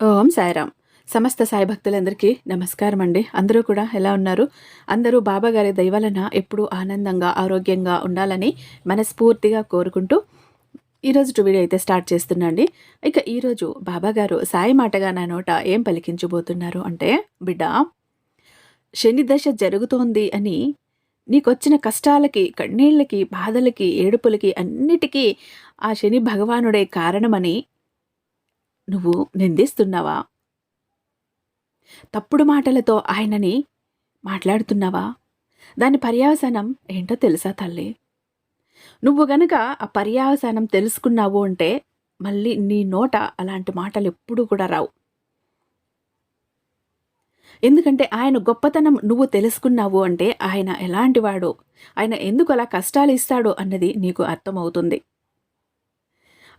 ఓం సాయిరామ్. సమస్త సాయి భక్తులందరికీ నమస్కారం అండి. అందరూ కూడా ఎలా ఉన్నారు? అందరూ బాబా గారి దయవలన ఎప్పుడూ ఆనందంగా ఆరోగ్యంగా ఉండాలని మనస్ఫూర్తిగా కోరుకుంటూ ఈరోజు వీడియో అయితే స్టార్ట్ చేస్తున్నాండి ఇక ఈరోజు బాబా గారు సాయి మాటగా నా నోట ఏం పలికించబోతున్నారు అంటే బిడ్డ శని దశ జరుగుతోంది అని నీకొచ్చిన కష్టాలకి కన్నీళ్ళకి బాధలకి ఏడుపులకి అన్నిటికీ ఆ శని భగవానుడే కారణమని నువ్వు నిందిస్తున్నావా? తప్పుడు మాటలతో ఆయనని మాట్లాడుతున్నావా? దాని పర్యావసానం ఏంటో తెలుసా తల్లి? నువ్వు గనక ఆ పర్యావసానం తెలుసుకున్నావు అంటే మళ్ళీ నీ నోట అలాంటి మాటలు ఎప్పుడూ కూడా రావు. ఎందుకంటే ఆయన గొప్పతనం నువ్వు తెలుసుకున్నావు అంటే ఆయన ఎలాంటివాడో ఆయన ఎందుకు అలా కష్టాలు ఇస్తాడో అన్నది నీకు అర్థమవుతుంది.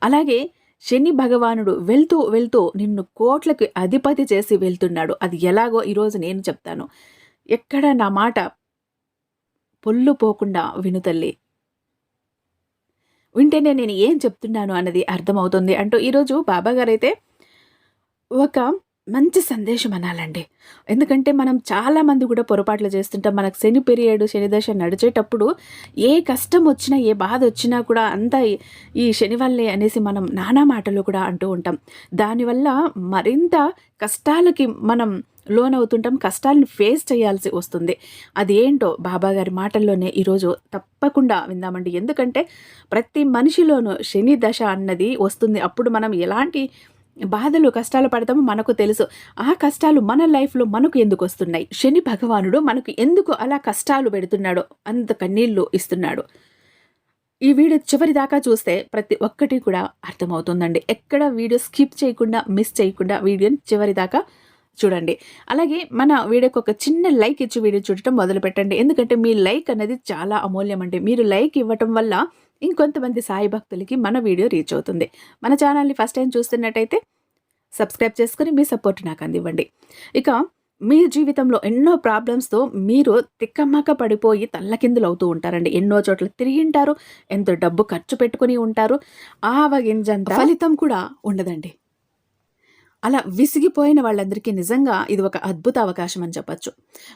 అలాగే శని భగవానుడు వెళ్తూ వెళ్తూ నిన్ను కోట్లకి అధిపతి చేసి వెళ్తున్నాడు. అది ఎలాగో ఈరోజు నేను చెప్తాను. ఎక్కడ నా మాట పొల్లు పోకుండా వినుతల్లి వింటేనే నేను ఏం చెప్తున్నాను అన్నది అర్థమవుతుంది అంటూ ఈరోజు బాబాగారైతే ఒక మంచి సందేశం అనాలండి. ఎందుకంటే మనం చాలామంది కూడా పొరపాట్లు చేస్తుంటాం. మనకు శని పీరియడ్ శనిదశ నడిచేటప్పుడు ఏ కష్టం వచ్చినా ఏ బాధ వచ్చినా కూడా అంతా ఈ శని వల్లే అనేసి మనం నానా మాటలు కూడా అంటూ ఉంటాం. దానివల్ల మరింత కష్టాలకి మనం లోన్ అవుతుంటాం కష్టాలను ఫేస్ చేయాల్సి వస్తుంది. అదేంటో బాబా గారి మాటల్లోనే ఈరోజు తప్పకుండా విందామండి. ఎందుకంటే ప్రతి మనిషిలోనూ శని దశ అన్నది వస్తుంది. అప్పుడు మనం ఎలాంటి బాధలు కష్టాలు పడతామో మనకు తెలుసు. ఆ కష్టాలు మన లైఫ్లో మనకు ఎందుకు వస్తున్నాయి? శని భగవానుడు మనకు ఎందుకు అలా కష్టాలు పెడుతున్నాడో అంత కన్నీళ్ళు ఇస్తున్నాడు. ఈ వీడియో చివరి దాకా చూస్తే ప్రతి ఒక్కటి కూడా అర్థమవుతుందండి. ఎక్కడ వీడియో స్కిప్ చేయకుండా మిస్ చేయకుండా వీడియోని చివరి దాకా చూడండి. అలాగే మన వీడియోకి ఒక చిన్న లైక్ ఇచ్చి వీడియో చూడటం మొదలు పెట్టండి. ఎందుకంటే మీ లైక్ అనేది చాలా అమూల్యం అండి. మీరు లైక్ ఇవ్వటం వల్ల ఇంకొంతమంది సాయి భక్తులకి మన వీడియో రీచ్ అవుతుంది. మన ఛానల్ని ఫస్ట్ టైం చూస్తున్నట్టయితే సబ్స్క్రైబ్ చేసుకుని మీ సపోర్ట్ నాకు అందివ్వండి. ఇక మీ జీవితంలో ఎన్నో ప్రాబ్లమ్స్తో మీరు తిక్కమ్మక పడిపోయి తల్లకిందులు అవుతూ ఉంటారండి. ఎన్నో చోట్ల తిరిగింటారు ఎంతో డబ్బు ఖర్చు పెట్టుకుని ఉంటారు. ఆవగింజంత ఫలితం కూడా ఉండదండి. అలా విసిగిపోయిన వాళ్ళందరికీ నిజంగా ఇది ఒక అద్భుత అవకాశం అని చెప్పచ్చు.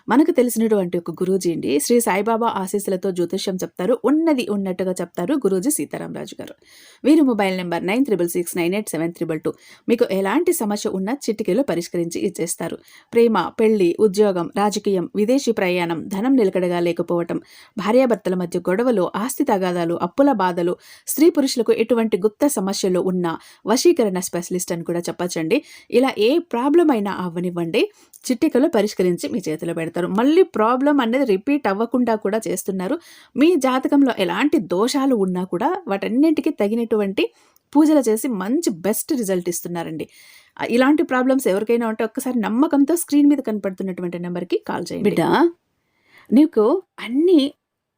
మనకు తెలిసినటువంటి ఒక గురూజీ అండి. శ్రీ సాయిబాబా ఆశీస్సులతో జ్యోతిష్యం చెప్తారు. ఉన్నది ఉన్నట్టుగా చెప్తారు గురూజీ సీతారామరాజు గారు. వీరి mobile number nine triple six nine eight seven triple two. మీకు ఎలాంటి సమస్య ఉన్నా చిటికీలో పరిష్కరించి ఇచ్చేస్తారు. ప్రేమ పెళ్ళి ఉద్యోగం రాజకీయం విదేశీ ప్రయాణం ధనం నిలకడగా లేకపోవటం భార్యాభర్తల మధ్య గొడవలు ఆస్తి తగాదాలు అప్పుల బాధలు స్త్రీ పురుషులకు ఎటువంటి గుప్త సమస్యలు ఉన్న వశీకరణ స్పెషలిస్ట్ అని కూడా చెప్పచ్చండి. ఇలా ఏ ప్రాబ్లం అయినా అవ్వనివ్వండి చిట్టికలు పరిష్కరించి మీ చేతిలో పెడతారు. మళ్ళీ ప్రాబ్లం అనేది రిపీట్ అవ్వకుండా కూడా చేస్తున్నారు. మీ జాతకంలో ఎలాంటి దోషాలు ఉన్నా కూడా వాటన్నింటికి తగినటువంటి పూజలు చేసి మంచి బెస్ట్ రిజల్ట్ ఇస్తున్నారండి. ఇలాంటి ప్రాబ్లమ్స్ ఎవరికైనా ఉంటే ఒక్కసారి నమ్మకంతో స్క్రీన్ మీద కనపడుతున్నటువంటి నెంబర్కి కాల్ చేయండి. బిడ్డ నీకు అన్ని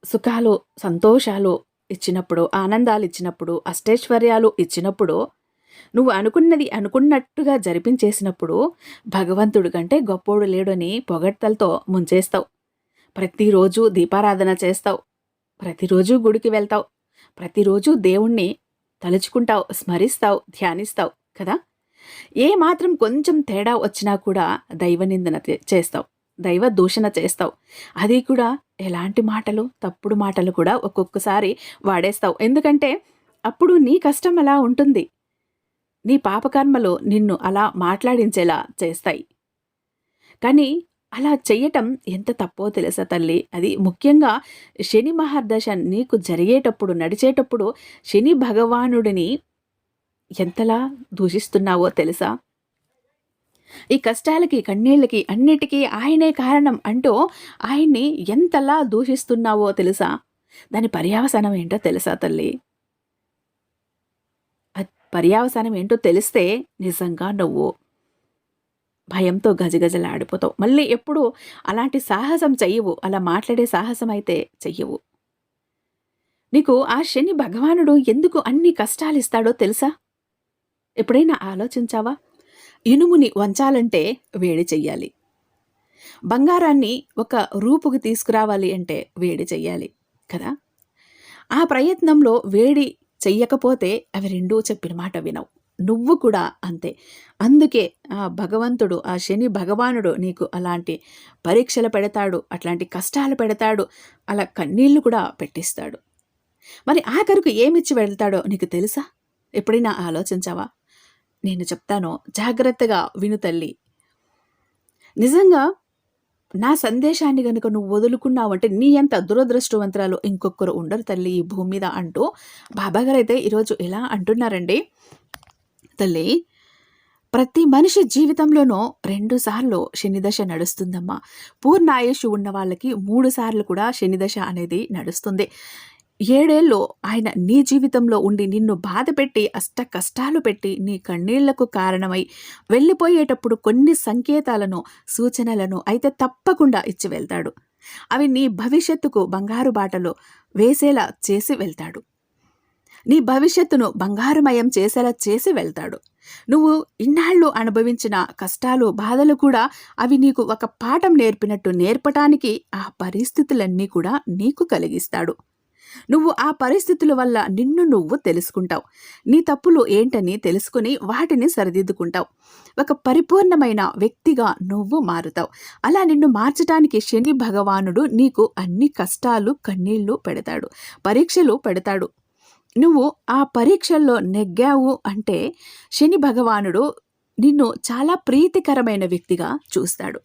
సుఖాలు సంతోషాలు ఇచ్చినప్పుడు ఆనందాలు ఇచ్చినప్పుడు అష్టైశ్వర్యాలు ఇచ్చినప్పుడు నువ్వు అనుకున్నది అనుకున్నట్టుగా జరిపించేసినప్పుడు భగవంతుడు కంటే గొప్పోడు లేడని పొగడ్తలతో ముంచేస్తావు. ప్రతిరోజు దీపారాధన చేస్తావు. ప్రతిరోజు గుడికి వెళ్తావు. ప్రతిరోజు దేవుణ్ణి తలుచుకుంటావు స్మరిస్తావు ధ్యానిస్తావు కదా? ఏ మాత్రం కొంచెం తేడా వచ్చినా కూడా దైవ నిందన చేస్తావు. దైవ దూషణ చేస్తావు. అది కూడా ఎలాంటి మాటలు తప్పుడు మాటలు కూడా ఒక్కొక్కసారి వాడేస్తావు. ఎందుకంటే అప్పుడు నీ కష్టం ఎలా ఉంటుంది? నీ పాపకర్మలు నిన్ను అలా మాట్లాడించేలా చేస్తాయి. కానీ అలా చెయ్యటం ఎంత తప్పో తెలుసా తల్లి? అది ముఖ్యంగా శని మహర్దశ నీకు జరిగేటప్పుడు నడిచేటప్పుడు శని భగవానుడిని ఎంతలా దూషిస్తున్నావో తెలుసా? ఈ కష్టాలకి కన్నీళ్ళకి అన్నిటికీ ఆయనే కారణం అంటూ ఆయన్ని ఎంతలా దూషిస్తున్నావో తెలుసా? దాని పర్యావసనం ఏంటో తెలుసా తల్లి? పర్యావసానం ఏంటో తెలిస్తే నిజంగా నువ్వు భయంతో గజగజలాడిపోతావు. మళ్ళీ ఎప్పుడు అలాంటి సాహసం చెయ్యవు. అలా మాట్లాడే సాహసం అయితే చెయ్యవు. నీకు ఆ శని భగవానుడు ఎందుకు అన్ని కష్టాలు ఇస్తాడో తెలుసా? ఎప్పుడైనా ఆలోచించావా? ఇనుముని వంచాలంటే వేడి చెయ్యాలి. బంగారాన్ని ఒక రూపుకి తీసుకురావాలి అంటే వేడి చెయ్యాలి కదా? ఆ ప్రయత్నంలో వేడి చెయ్యకపోతే అవి రెండూ చెప్పిన మాట వినవు. నువ్వు కూడా అంతే. అందుకే ఆ భగవంతుడు ఆ శని భగవానుడు నీకు అలాంటి పరీక్షలు పెడతాడు అట్లాంటి కష్టాలు పెడతాడు అలా కన్నీళ్ళు కూడా పెట్టిస్తాడు. మరి ఆఖరుకు ఏమిచ్చి వెళ్తాడో నీకు తెలుసా? ఎప్పుడైనా ఆలోచించావా? నేను చెప్తాను జాగ్రత్తగా విను తల్లి. నిజంగా నా సందేశాన్ని గనుక నువ్వు వదులుకున్నావంటే నీ అంత దురదృష్టవంతరాలు ఇంకొకరు ఉండరు తల్లి ఈ భూమి మీద అంటూ. బాబాగారు అయితే ఈరోజు ఎలా అంటున్నారండి తల్లి ప్రతి మనిషి జీవితంలోనూ రెండు సార్లు శనిదశ నడుస్తుందమ్మా. పూర్ణ ఆయుష్ ఉన్న వాళ్ళకి మూడు సార్లు కూడా శనిదశ అనేది నడుస్తుంది. ఏడేళ్ళు ఆయన నీ జీవితంలో ఉండి నిన్ను బాధ పెట్టి అష్ట కష్టాలు పెట్టి నీ కన్నీళ్ళకు కారణమై వెళ్ళిపోయేటప్పుడు కొన్ని సంకేతాలను సూచనలను అయితే తప్పకుండా ఇచ్చి వెళ్తాడు. అవి నీ భవిష్యత్తుకు బంగారు బాటలో వేసేలా చేసి వెళ్తాడు. నీ భవిష్యత్తును బంగారుమయం చేసేలా చేసి వెళ్తాడు. నువ్వు ఇన్నాళ్ళు అనుభవించిన కష్టాలు బాధలు కూడా అవి నీకు ఒక పాఠం నేర్పినట్టు నేర్పటానికి ఆ పరిస్థితులన్నీ కూడా నీకు కలిగిస్తాడు. నువ్వు ఆ పరిస్థితుల వల్ల నిన్ను నువ్వు తెలుసుకుంటావు. నీ తప్పులు ఏంటని తెలుసుకుని వాటిని సరిదిద్దుకుంటావు. ఒక పరిపూర్ణమైన వ్యక్తిగా నువ్వు మారుతావు. అలా నిన్ను మార్చటానికి శని భగవానుడు నీకు అన్ని కష్టాలు కన్నీళ్ళు పెడతాడు. పరీక్షలు పెడతాడు. నువ్వు ఆ పరీక్షల్లో నెగ్గావు అంటే శని భగవానుడు నిన్ను చాలా ప్రీతికరమైన వ్యక్తిగా చూస్తాడు.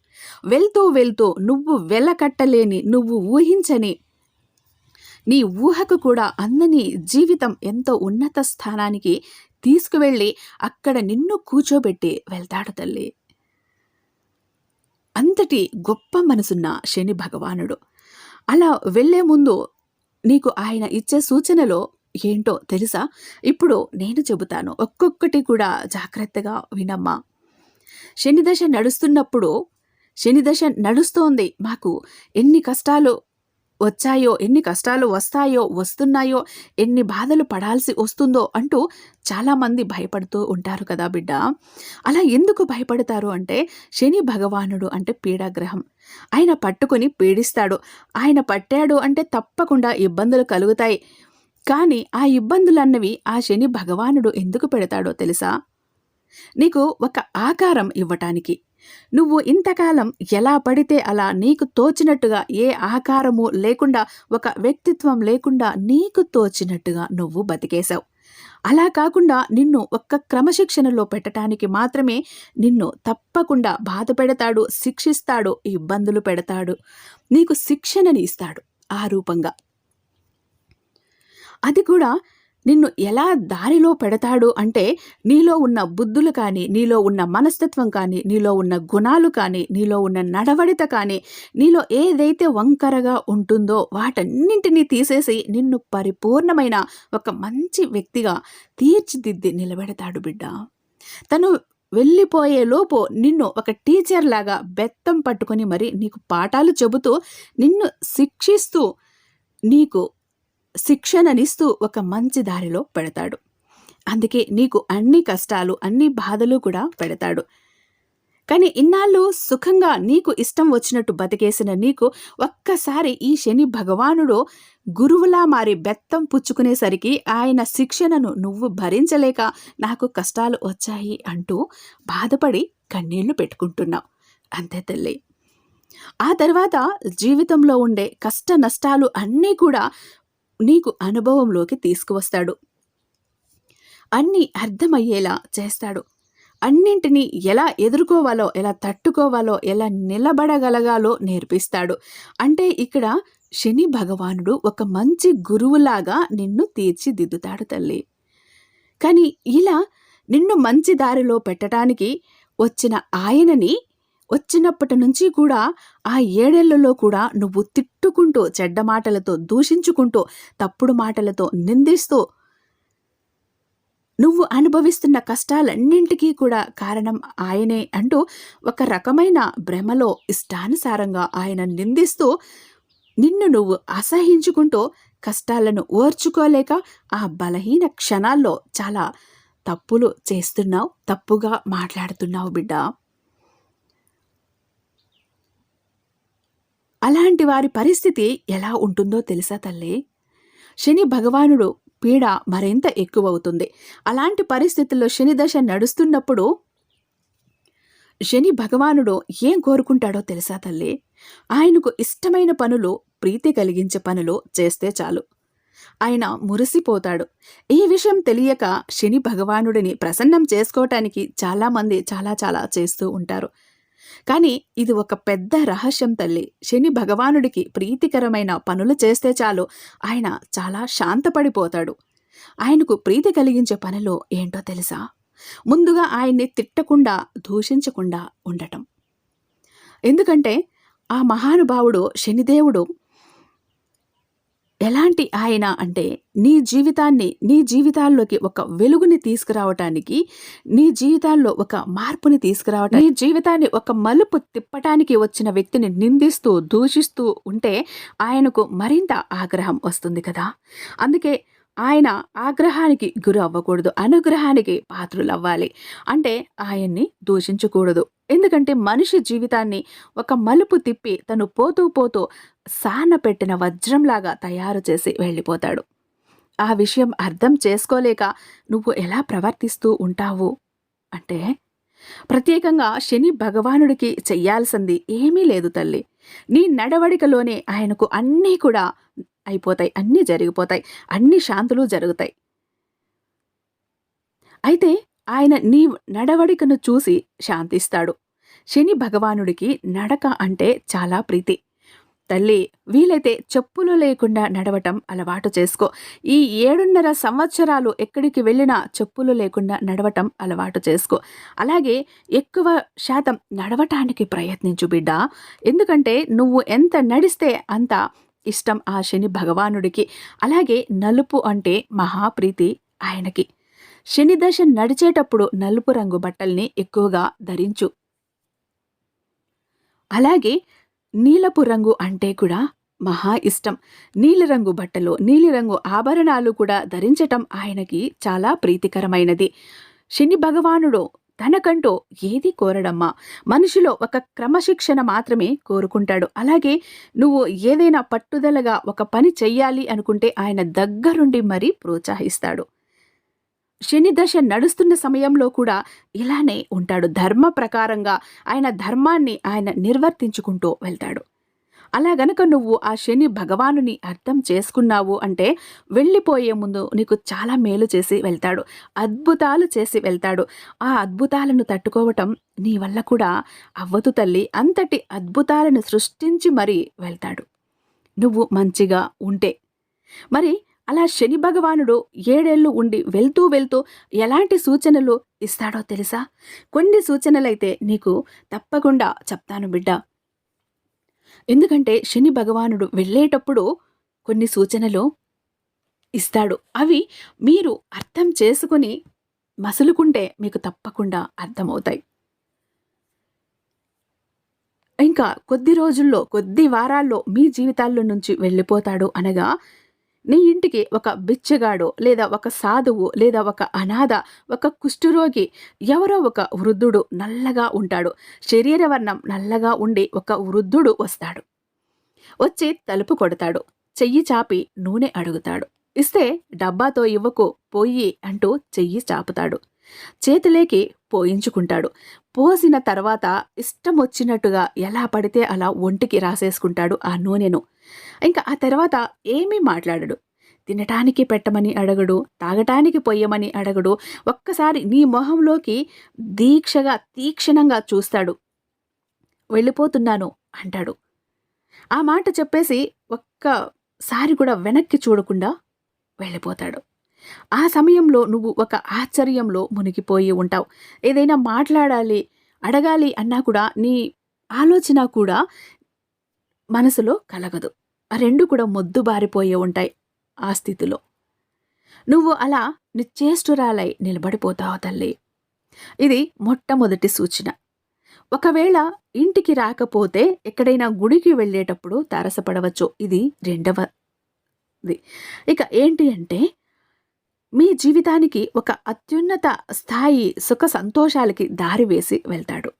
వెళ్తూ వెళ్తూ నువ్వు వెలకట్టలేని నువ్వు ఊహించని నీ ఊహకు కూడా అందని జీవితం ఎంతో ఉన్నత స్థానానికి తీసుకువెళ్ళి అక్కడ నిన్ను కూర్చోబెట్టి వెళ్తాడు తల్లి. అంతటి గొప్ప మనసున్న శని భగవానుడు. అలా వెళ్ళే ముందు నీకు ఆయన ఇచ్చే సూచనలో ఏంటో తెలుసా? ఇప్పుడు నేను చెబుతాను. ఒక్కొక్కటి కూడా జాగ్రత్తగా వినమ్మా. శనిదశ నడుస్తున్నప్పుడు శనిదశ నడుస్తోంది. మాకు ఎన్ని కష్టాలు వచ్చాయో ఎన్ని కష్టాలు వస్తాయో వస్తున్నాయో ఎన్ని బాధలు పడాల్సి వస్తుందో అంటూ చాలామంది భయపడుతూ ఉంటారు కదా బిడ్డ. అలా ఎందుకు భయపడతారు అంటే శని భగవానుడు అంటే పీడాగ్రహం. ఆయన పట్టుకొని పీడిస్తాడు. ఆయన పట్టాడు అంటే తప్పకుండా ఇబ్బందులు కలుగుతాయి. కానీ ఆ ఇబ్బందులన్నవి ఆ శని భగవానుడు ఎందుకు పెడతాడో తెలుసా? నీకు ఒక ఆకారం ఇవ్వటానికి. నువ్వు ఇంతకాలం ఎలా పడితే అలా నీకు తోచినట్టుగా ఏ ఆకారము లేకుండా ఒక వ్యక్తిత్వం లేకుండా నీకు తోచినట్టుగా నువ్వు బతికేశావు. అలా కాకుండా నిన్ను ఒక్క క్రమశిక్షణలో పెట్టడానికి మాత్రమే నిన్ను తప్పకుండా బాధ పెడతాడు శిక్షిస్తాడు ఇబ్బందులు పెడతాడు. నీకు శిక్షణని ఇస్తాడు ఆ రూపంగా. అది కూడా నిన్ను ఎలా దారిలో పెడతాడు అంటే నీలో ఉన్న బుద్ధులు కానీ నీలో ఉన్న మనస్తత్వం కానీ నీలో ఉన్న గుణాలు కానీ నీలో ఉన్న నడవడిత కానీ నీలో ఏదైతే వంకరగా ఉంటుందో వాటన్నింటినీ తీసేసి నిన్ను పరిపూర్ణమైన ఒక మంచి వ్యక్తిగా తీర్చిదిద్ది నిలబెడతాడు బిడ్డ. తను వెళ్ళిపోయే లోపు నిన్ను ఒక టీచర్ లాగా బెత్తం పట్టుకొని మరి నీకు పాఠాలు చెబుతూ నిన్ను శిక్షిస్తూ నీకు శిక్షణనిస్తూ ఒక మంచి దారిలో పెడతాడు. అందుకే నీకు అన్ని కష్టాలు అన్ని బాధలు కూడా పెడతాడు. కానీ ఇన్నాళ్ళు సుఖంగా నీకు ఇష్టం వచ్చినట్టు బతికేసిన నీకు ఒక్కసారి ఈ శని భగవానుడు గురువులా మారి బెత్తం పుచ్చుకునేసరికి ఆయన శిక్షణను నువ్వు భరించలేక నాకు కష్టాలు వచ్చాయి అంటూ బాధపడి కన్నీళ్ళు పెట్టుకుంటున్నావు. అంతే తల్లి. ఆ తర్వాత జీవితంలో ఉండే కష్ట నష్టాలు అన్నీ కూడా నీకు అనుభవంలోకి తీసుకువస్తాడు. అన్నీ అర్థమయ్యేలా చేస్తాడు. అన్నింటినీ ఎలా ఎదుర్కోవాలో ఎలా తట్టుకోవాలో ఎలా నిలబడగలగాలో నేర్పిస్తాడు. అంటే ఇక్కడ శని భగవానుడు ఒక మంచి గురువులాగా నిన్ను తీర్చిదిద్దుతాడు తల్లి. కానీ ఇలా నిన్ను మంచి దారిలో పెట్టడానికి వచ్చిన ఆయనని వచ్చినప్పటి నుంచి కూడా ఆ ఏడేళ్ళలో కూడా నువ్వు తిట్టుకుంటూ చెడ్డ మాటలతో దూషించుకుంటూ తప్పుడు మాటలతో నిందిస్తూ నువ్వు అనుభవిస్తున్న కష్టాలన్నింటికీ కూడా కారణం ఆయనే అంటూ ఒక రకమైన భ్రమలో ఇష్టానుసారంగా ఆయన నిందిస్తూ నిన్ను నువ్వు అసహించుకుంటూ కష్టాలను ఓర్చుకోలేక ఆ బలహీన క్షణాల్లో చాలా తప్పులు చేస్తున్నావు తప్పుగా మాట్లాడుతున్నావు బిడ్డ. అలాంటి వారి పరిస్థితి ఎలా ఉంటుందో తెలుసా తల్లి? శని భగవానుడు పీడ మరింత ఎక్కువవుతుంది. అలాంటి పరిస్థితుల్లో శని దశ నడుస్తున్నప్పుడు శని భగవానుడు ఏం కోరుకుంటాడో తెలుసా తల్లి? ఆయనకు ఇష్టమైన పనులు ప్రీతి కలిగించే పనులు చేస్తే చాలు. ఆయన మురిసిపోతాడు. ఈ విషయం తెలియక శని భగవానుడిని ప్రసన్నం చేసుకోవటానికి చాలామంది చాలా చాలా చేస్తూ ఉంటారు. కానీ ఇది ఒక పెద్ద రహస్యం తల్లి. శని భగవానుడికి ప్రీతికరమైన పనులు చేస్తే చాలు. ఆయన చాలా శాంతపడిపోతాడు. ఆయనకు ప్రీతి కలిగించే పనులు ఏంటో తెలుసా? ముందుగా ఆయన్ని తిట్టకుండా దూషించకుండా ఉండటం. ఎందుకంటే ఆ మహానుభావుడు శనిదేవుడు ఎలాంటి ఆయన అంటే నీ జీవితాన్ని నీ జీవితాల్లోకి ఒక వెలుగుని తీసుకురావటానికి నీ జీవితాల్లో ఒక మార్పుని తీసుకురావటానికి నీ జీవితాన్ని ఒక మలుపు తిప్పటానికి వచ్చిన వ్యక్తిని నిందిస్తూ దూషిస్తూ ఉంటే ఆయనకు మరింత ఆగ్రహం వస్తుంది కదా. అందుకే ఆయన ఆగ్రహానికి గురి అవ్వకూడదు అనుగ్రహానికి పాత్రులు అవ్వాలి అంటే ఆయన్ని దూషించకూడదు. ఎందుకంటే మనిషి జీవితాన్ని ఒక మలుపు తిప్పి తను పోతూ పోతూ సాన పెట్టిన వజ్రంలాగా తయారు చేసి వెళ్ళిపోతాడు. ఆ విషయం అర్థం చేసుకోలేక నువ్వు ఎలా ప్రవర్తిస్తూ ఉంటావు? అంటే ప్రత్యేకంగా శని భగవానుడికి చెయ్యాల్సింది ఏమీ లేదు తల్లి. నీ నడవడికలోనే ఆయనకు అన్నీ కూడా అయిపోతాయి. అన్నీ జరిగిపోతాయి. అన్ని శాంతులు జరుగుతాయి. అయితే ఆయన నీ నడవడికను చూసి శాంతిస్తాడు. శని భగవానుడికి నడక అంటే చాలా ప్రీతి. తల్లి వీలైతే చెప్పులు లేకుండా నడవటం అలవాటు చేసుకో. ఈ ఏడున్నర సంవత్సరాలు ఎక్కడికి వెళ్ళినా చెప్పులు లేకుండా నడవటం అలవాటు చేసుకో. అలాగే ఎక్కువ శాతం నడవటానికి ప్రయత్నించు బిడ్డ. ఎందుకంటే నువ్వు ఎంత నడిస్తే అంత ఇష్టం ఆ శని భగవానుడికి. అలాగే నలుపు అంటే మహాప్రీతి ఆయనకి. శని దశ నడిచేటప్పుడు నలుపు రంగు బట్టల్ని ఎక్కువగా ధరించు. అలాగే నీలపు రంగు అంటే కూడా మహా ఇష్టం. నీలిరంగు బట్టలు నీలిరంగు ఆభరణాలు కూడా ధరించటం ఆయనకి చాలా ప్రీతికరమైనది. శని భగవానుడు తనకంటూ ఏది కోరడమ్మా. మనిషిలో ఒక క్రమశిక్షణ మాత్రమే కోరుకుంటాడు. అలాగే నువ్వు ఏదైనా పట్టుదలగా ఒక పని చెయ్యాలి అనుకుంటే ఆయన దగ్గరుండి మరీ ప్రోత్సహిస్తాడు. శని దశ నడుస్తున్న సమయంలో కూడా ఇలానే ఉంటాడు. ధర్మ ప్రకారంగా ఆయన ధర్మాన్ని ఆయన నిర్వర్తించుకుంటూ వెళ్తాడు. అలా గనక నువ్వు ఆ శని భగవానుని అర్థం చేసుకున్నావు అంటే వెళ్ళిపోయే ముందు నీకు చాలా మేలు చేసి వెళ్తాడు అద్భుతాలు చేసి వెళ్తాడు. ఆ అద్భుతాలను తట్టుకోవటం నీ వల్ల కూడా అవ్వదు తల్లి. అంతటి అద్భుతాలను సృష్టించి మరీ వెళ్తాడు. నువ్వు మంచిగా ఉంటే. మరి అలా శని భగవానుడు ఏడేళ్ళు ఉండి వెళ్తూ వెళ్తూ ఎలాంటి సూచనలు ఇస్తాడో తెలుసా? కొన్ని సూచనలైతే నీకు తప్పకుండా చెప్తాను బిడ్డ. ఎందుకంటే శని భగవానుడు వెళ్ళేటప్పుడు కొన్ని సూచనలు ఇస్తాడు. అవి మీరు అర్థం చేసుకుని మసులుకుంటే మీకు తప్పకుండా అర్థమవుతాయి. ఇంకా కొద్ది రోజుల్లో కొద్ది వారాల్లో మీ జీవితాల్లో నుంచి వెళ్ళిపోతాడు అనగా నీ ఇంటికి ఒక బిచ్చగాడు లేదా ఒక సాధువు లేదా ఒక అనాథ ఒక కుష్ఠరోగి ఎవరో ఒక వృద్ధుడు నల్లగా ఉంటాడు. శరీర వర్ణం నల్లగా ఉండి ఒక వృద్ధుడు వస్తాడు. వచ్చి తలుపు కొడతాడు. చెయ్యి చాపి నూనె అడుగుతాడు. ఇస్తే డబ్బాతో ఇవ్వకు పోయి అంటూ చెయ్యి చాపుతాడు. చేతిలేకి పోయించుకుంటాడు. పోసిన తర్వాత ఇష్టం వచ్చినట్టుగా ఎలా పడితే అలా ఒంటికి రాసేసుకుంటాడు ఆ నూనెను. ఇంకా ఆ తర్వాత ఏమీ మాట్లాడడు. తినటానికి పెట్టమని అడగడు తాగటానికి పొయ్యమని అడగడు ఒక్కసారి నీ మొహంలోకి దీక్షగా తీక్షణంగా చూస్తాడు. వెళ్ళిపోతున్నాను అంటాడు. ఆ మాట చెప్పేసి ఒక్కసారి కూడా వెనక్కి చూడకుండా వెళ్ళిపోతాడు. ఆ సమయంలో నువ్వు ఒక ఆశ్చర్యంలో మునిగిపోయి ఉంటావు. ఏదైనా మాట్లాడాలి అడగాలి అన్నా కూడా నీ ఆలోచన కూడా మనసులో కలగదు. ఆ రెండు కూడా మొద్దుబారిపోయే ఉంటాయి ఆ స్థితిలో. నువ్వు అలా నిశ్చేష్టురాలై నిలబడిపోతావు తల్లి. ఇది మొట్టమొదటి సూచన. ఒకవేళ ఇంటికి రాకపోతే ఎక్కడైనా గుడికి వెళ్ళేటప్పుడు తారసపడవచ్చు. ఇది రెండవది. ఇక ఏంటి అంటే మీ జీవితానికి ఒక అత్యున్నత స్థాయి సుఖ సంతోషాలకి దారి వేసి వెళ్తాడు.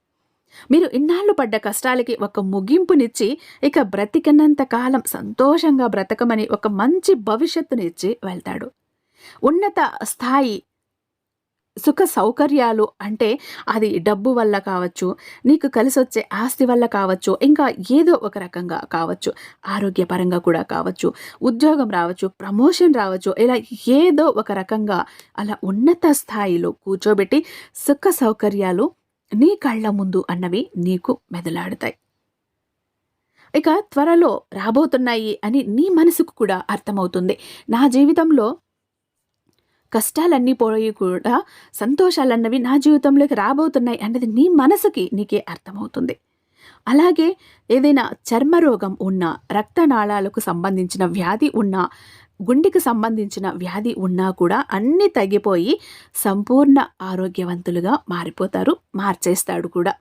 మీరు ఇన్నాళ్ళు పడ్డ కష్టాలకి ఒక ముగింపునిచ్చి ఇక బ్రతికినంత కాలం సంతోషంగా బ్రతకమని ఒక మంచి భవిష్యత్తునిచ్చి వెళ్తాడు. ఉన్నత స్థాయి సుఖ సౌకర్యాలు అంటే అది డబ్బు వల్ల కావచ్చు నీకు కలిసి వచ్చే ఆస్తి వల్ల కావచ్చు ఇంకా ఏదో ఒక రకంగా కావచ్చు. ఆరోగ్యపరంగా కూడా కావచ్చు ఉద్యోగం రావచ్చు ప్రమోషన్ రావచ్చు ఇలా ఏదో ఒక రకంగా అలా ఉన్నత స్థాయిలో కూర్చోబెట్టి సుఖ సౌకర్యాలు నీ కళ్ళ ముందు అన్నవి నీకు మెదలాడుతాయి. ఇక త్వరలో రాబోతున్నాయి అని నీ మనసుకు కూడా అర్థమవుతుంది. నా జీవితంలో కష్టాలన్నీ పోయి కూడా సంతోషాలన్నవి నా జీవితంలోకి రాబోతున్నాయి అన్నది నీ మనసుకి నీకే అర్థమవుతుంది. అలాగే ఏదైనా చర్మరోగం ఉన్న రక్తనాళాలకు సంబంధించిన వ్యాధి ఉన్నా గుండెకి సంబంధించిన వ్యాధి ఉన్నా కూడా అన్నీ తగ్గిపోయి సంపూర్ణ ఆరోగ్యవంతులుగా మారిపోతారు మార్చేస్తాడు కూడా.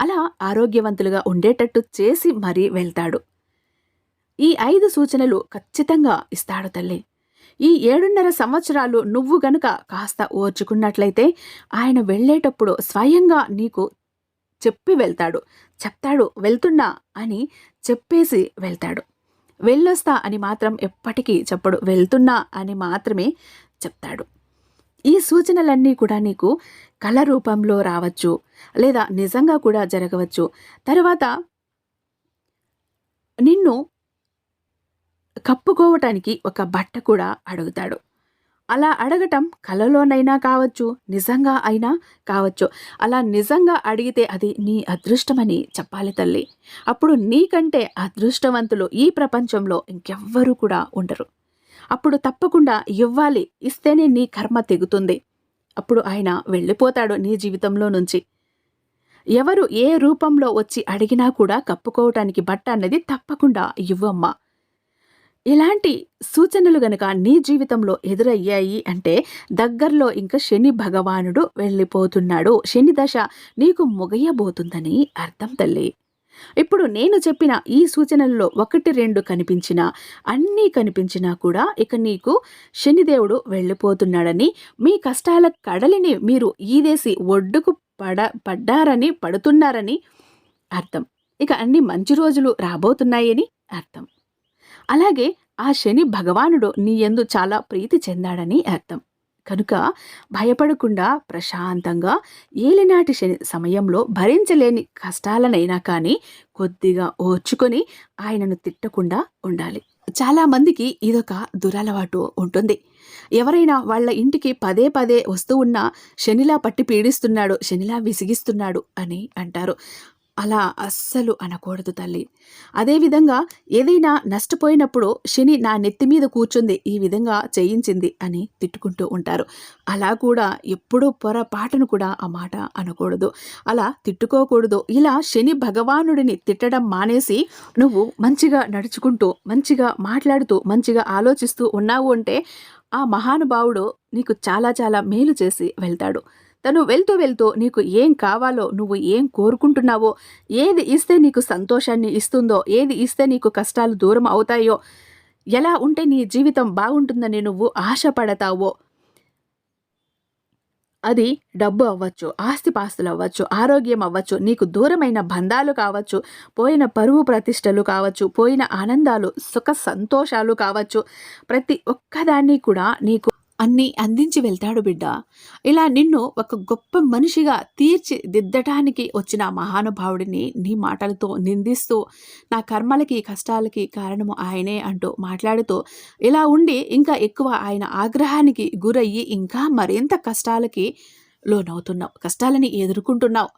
అలా ఆరోగ్యవంతులుగా ఉండేటట్టు చేసి మరీ వెళ్తాడు. ఈ ఐదు సూచనలు ఖచ్చితంగా ఇస్తాడు తల్లి. ఈ ఏడున్నర సంవత్సరాలు నువ్వు గనుక కాస్త ఓర్చుకున్నట్లయితే ఆయన వెళ్ళేటప్పుడు స్వయంగా నీకు చెప్పి వెళ్తాడు. చెప్తాడు వెళ్తున్నా అని చెప్పేసి వెళ్తాడు. వెళ్ళొస్తా అని మాత్రం ఎప్పటికీ చెప్పడు. వెళ్తున్నా అని మాత్రమే చెప్తాడు. ఈ సూచనలన్నీ కూడా నీకు కళ రూపంలో రావచ్చు లేదా నిజంగా కూడా జరగవచ్చు. తర్వాత నిన్ను కప్పుకోవటానికి ఒక బట్ట కూడా అడుగుతాడు. అలా అడగటం కలలోనైనా కావచ్చు నిజంగా అయినా కావచ్చు. అలా నిజంగా అడిగితే అది నీ అదృష్టమని చెప్పాలి తల్లి. అప్పుడు నీకంటే అదృష్టవంతులు ఈ ప్రపంచంలో ఇంకెవ్వరూ కూడా ఉండరు. అప్పుడు తప్పకుండా ఇవ్వాలి ఇస్తేనే నీ కర్మ తెగుతుంది. అప్పుడు ఆయన వెళ్ళిపోతాడు నీ జీవితంలో నుంచి. ఎవరు ఏ రూపంలో వచ్చి అడిగినా కూడా కప్పుకోవటానికి బట్ట అన్నది తప్పకుండా ఇవ్వమ్మా. ఇలాంటి సూచనలు గనక నీ జీవితంలో ఎదురయ్యాయి అంటే దగ్గరలో ఇంకా శని భగవానుడు వెళ్ళిపోతున్నాడు. శని దశ నీకు ముగయబోతుందని అర్థం తల్లి. ఇప్పుడు నేను చెప్పిన ఈ సూచనల్లో ఒకటి రెండు కనిపించినా అన్నీ కనిపించినా కూడా ఇక నీకు శనిదేవుడు వెళ్ళిపోతున్నాడని మీ కష్టాల కడలిని మీరు ఈదేసి ఒడ్డుకు పడ పడ్డారని పడుతున్నారని అర్థం. ఇక అన్ని మంచి రోజులు రాబోతున్నాయని అర్థం. అలాగే ఆ శని భగవానుడు నీ ఎందు చాలా ప్రీతి చెందాడని అర్థం. కనుక భయపడకుండా ప్రశాంతంగా ఏలినాటి శని సమయంలో భరించలేని కష్టాలనైనా కానీ కొద్దిగా ఓర్చుకొని ఆయనను తిట్టకుండా ఉండాలి. చాలామందికి ఇదొక దురలవాటు ఉంటుంది. ఎవరైనా వాళ్ళ ఇంటికి పదే పదే వస్తూ ఉన్న శనిలా పట్టి పీడిస్తున్నాడు శనిలా విసిగిస్తున్నాడు అని అంటారు. అలా అస్సలు అనకూడదు తల్లి. అదేవిధంగా ఏదైనా నష్టపోయినప్పుడు శని నా నెత్తి మీద కూర్చుంది ఈ విధంగా చేయించింది అని తిట్టుకుంటూ ఉంటారు. అలా కూడా ఎప్పుడూ పొరపాటును కూడా ఆ మాట అనకూడదు. అలా తిట్టుకోకూడదు. ఇలా శని భగవానుడిని తిట్టడం మానేసి నువ్వు మంచిగా నడుచుకుంటూ మంచిగా మాట్లాడుతూ మంచిగా ఆలోచిస్తూ ఉన్నావు అంటే ఆ మహానుభావుడు నీకు చాలా చాలా మేలు చేసి వెళ్తాడు. తను వెళ్తూ వెళ్తూ నీకు ఏం కావాలో నువ్వు ఏం కోరుకుంటున్నావో ఏది ఇస్తే నీకు సంతోషాన్ని ఇస్తుందో ఏది ఇస్తే నీకు కష్టాలు దూరం అవుతాయో ఎలా ఉంటే నీ జీవితం బాగుంటుందని నువ్వు ఆశపడతావో అది డబ్బు అవ్వచ్చు ఆస్తిపాస్తులు అవ్వచ్చు ఆరోగ్యం అవ్వచ్చు నీకు దూరమైన బంధాలు కావచ్చు పోయిన పరువు ప్రతిష్టలు కావచ్చు పోయిన ఆనందాలు సుఖ సంతోషాలు కావచ్చు. ప్రతి ఒక్కదాన్ని కూడా నీకు అన్నీ అందించి వెళ్తాడు బిడ్డ. ఇలా నిన్ను ఒక గొప్ప మనిషిగా తీర్చిదిద్దటానికి వచ్చిన మహానుభావుడిని నీ మాటలతో నిందిస్తూ నా కర్మలకి కష్టాలకి కారణము ఆయనే అంటూ మాట్లాడుతూ ఇలా ఉండి ఇంకా ఎక్కువ ఆయన ఆగ్రహానికి గురయ్యి ఇంకా మరింత కష్టాలకి లోనవుతున్నావు కష్టాలని ఎదుర్కొంటున్నావు.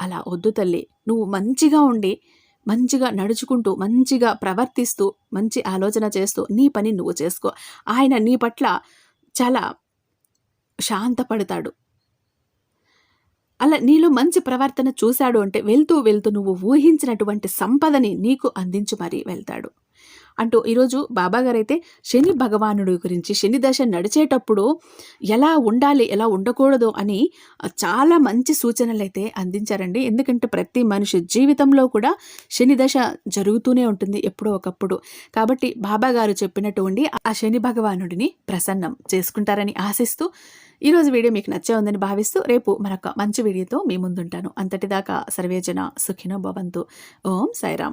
అలా వద్దు తల్లి నువ్వు మంచిగా ఉండి మంచిగా నడుచుకుంటూ మంచిగా ప్రవర్తిస్తూ మంచి ఆలోచన చేస్తూ నీ పని నువ్వు చేసుకో. ఆయన నీ పట్ల చాలా శాంతపడతాడు. అలా నీలో మంచి ప్రవర్తన చూశాడు అంటే వెళ్తూ వెళ్తూ నువ్వు ఊహించినటువంటి సంపదని నీకు అందించి మరీ వెళ్తాడు. అంటూ ఈరోజు బాబాగారు అయితే శని భగవానుడి గురించి శని దశ నడిచేటప్పుడు ఎలా ఉండాలి ఎలా ఉండకూడదు అని చాలా మంచి సూచనలు అయితే అందించారండి. ఎందుకంటే ప్రతి మనిషి జీవితంలో కూడా శని దశ జరుగుతూనే ఉంటుంది ఎప్పుడో ఒకప్పుడు. కాబట్టి బాబాగారు చెప్పినటువంటి ఆ శని భగవానుడిని ప్రసన్నం చేసుకుంటారని ఆశిస్తూ ఈరోజు వీడియో మీకు నచ్చే ఉందని భావిస్తూ రేపు మరొక మంచి వీడియోతో మీ ముందుంటాను. అంతటిదాకా సర్వేజన సుఖినో భవంతు. ఓం సాయిరామ్.